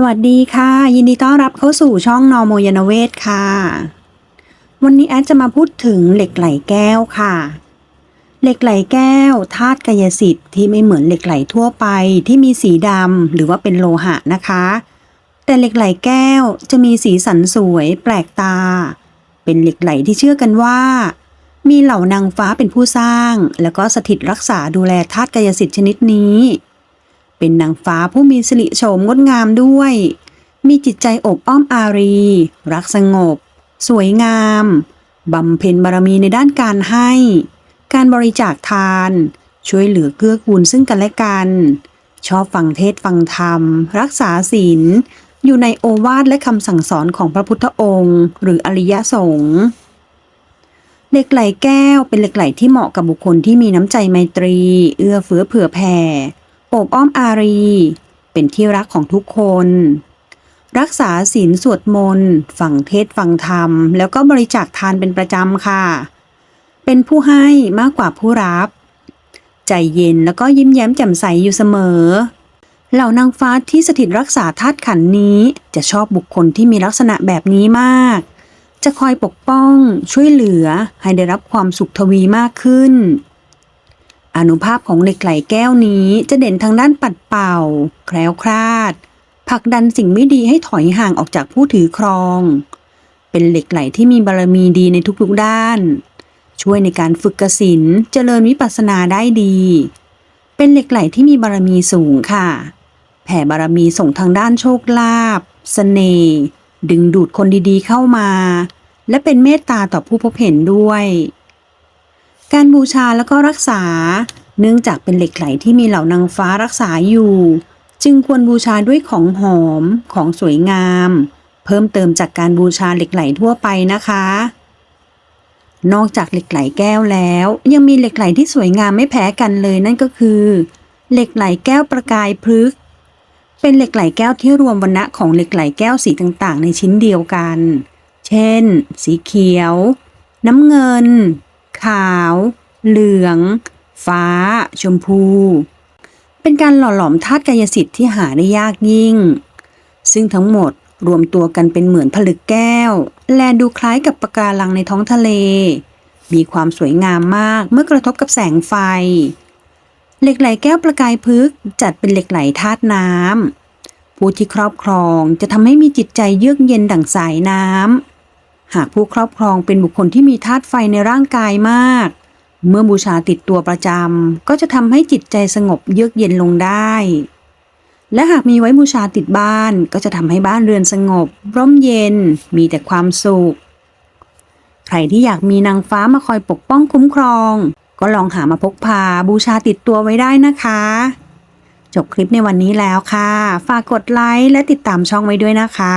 สวัสดีค่ะ ยินดีต้อนรับเข้าสู่ช่องนอโมยานเวศค่ะ วันนี้แอดจะมาพูดถึงเหล็กไหลแก้วค่ะ เหล็กไหลแก้วธาตุกายสิทธิ์ที่ไม่เหมือนเหล็กไหลทั่วไปที่มีสีดำหรือว่าเป็นโลหะนะคะ แต่เหล็กไหลแก้วจะมีสีสันสวยแปลกตา เป็นเหล็กไหลที่เชื่อกันว่า มีเหล่านางฟ้าเป็นผู้สร้าง แล้วก็สถิตรักษาดูแลธาตุกายสิทธิ์ชนิดนี้ เป็นนางฟ้าผู้มีสิริโฉมงดงามด้วย มีจิตใจอบอ้อมอารี รักสงบ สวยงาม บำเพ็ญบารมีในด้านการให้ การบริจาคทาน ช่วยเหลือเกื้อกูลซึ่งกันและกัน ชอบฟังเทศฟังธรรม รักษาศีล อยู่ในโอวาทและคำสั่งสอนของพระพุทธองค์ หรืออริยสงฆ์เหล็กไหลแก้วเป็นเหล็กไหลที่เหมาะกับบุคคลที่มีน้ำใจไมตรี เอื้อเฟื้อเผื่อแผ่ โอบอ้อมอารี เป็นที่รักของทุกคน รักษาศีลสวดมนต์ฟังเทศฟังธรรม แล้วก็บริจาคทานเป็นประจำค่ะ เป็นผู้ให้มากกว่าผู้รับ ใจเย็นแล้วก็ยิ้มแย้มแจ่มใสอยู่เสมอ เหล่านางฟ้าที่สถิตรักษาธาตุขันนี้จะชอบบุคคลที่มีลักษณะแบบนี้มาก จะคอยปกป้องช่วยเหลือให้ได้รับความสุขทวีมากขึ้น อนุภาพของเหล็กไหลแก้วนี้จะเด่นทางด้านปัดเป่า แคล้วคลาดผลักดันสิ่งไม่ดีให้ถอยห่างออกจากผู้ถือครอง เป็นเหล็กไหลที่มีบารมีดีในทุกๆด้าน ช่วยในการฝึกกสินเจริญวิปัสสนาได้ดี เป็นเหล็กไหลที่มีบารมีสูงค่ะ แผ่บารมีส่งทางด้านโชคลาภเสน่ห์ดึงดูดคนดีๆเข้ามา และเป็นเมตตาต่อผู้พบเห็นด้วย การบูชาแล้วก็รักษา เนื่องจากเป็นเหล็กไหลที่มีเหล่านางฟ้ารักษาอยู่ จึงควรบูชาด้วยของหอมของสวยงาม เพิ่มเติมจากการบูชาเหล็กไหลทั่วไปนะคะ นอกจากเหล็กไหลแก้วแล้ว ยังมีเหล็กไหลที่สวยงามไม่แพ้กันเลยนั่นก็คือ เหล็กไหลแก้วประกายพฤกษ์เป็นเหล็กไหลแก้วที่รวมวรรณะของเหล็กไหลแก้วสีต่างๆ ในชิ้นเดียวกัน เช่น สีเขียว น้ำเงิน ขาว เหลือง ฟ้า ชมพู เป็นการหล่อหลอมธาตุกายสิทธิ์ที่หาได้ยากยิ่ง ซึ่งทั้งหมดรวมตัวกันเป็นเหมือนผลึกแก้ว แลดูคล้ายกับปะการังในท้องทะเล มีความสวยงามมากเมื่อกระทบกับแสงไฟ เหล็กไหลแก้วประกายพึกจัดเป็นเหล็กไหลธาตุน้ำผู้ที่ครอบครองจะทำให้มีจิตใจเยือกเย็นดั่งสายน้ำ หากผู้ครอบครองเป็นบุคคลที่มีธาตุไฟในร่างกายมาก เมื่อบูชาติดตัวประจำก็จะทำให้จิตใจสงบเยือกเย็นลงได้ และหากมีไว้บูชาติดบ้านก็จะทำให้บ้านเรือนสงบ ร่มเย็น มีแต่ความสุข ใครที่อยากมีนางฟ้ามาคอยปกป้องคุ้มครอง ก็ลองหามาพกพาบูชาติดตัวไว้ได้นะคะจบคลิปในวันนี้แล้วค่ะ ฝากกดไลค์และติดตามช่องไว้ด้วยนะคะ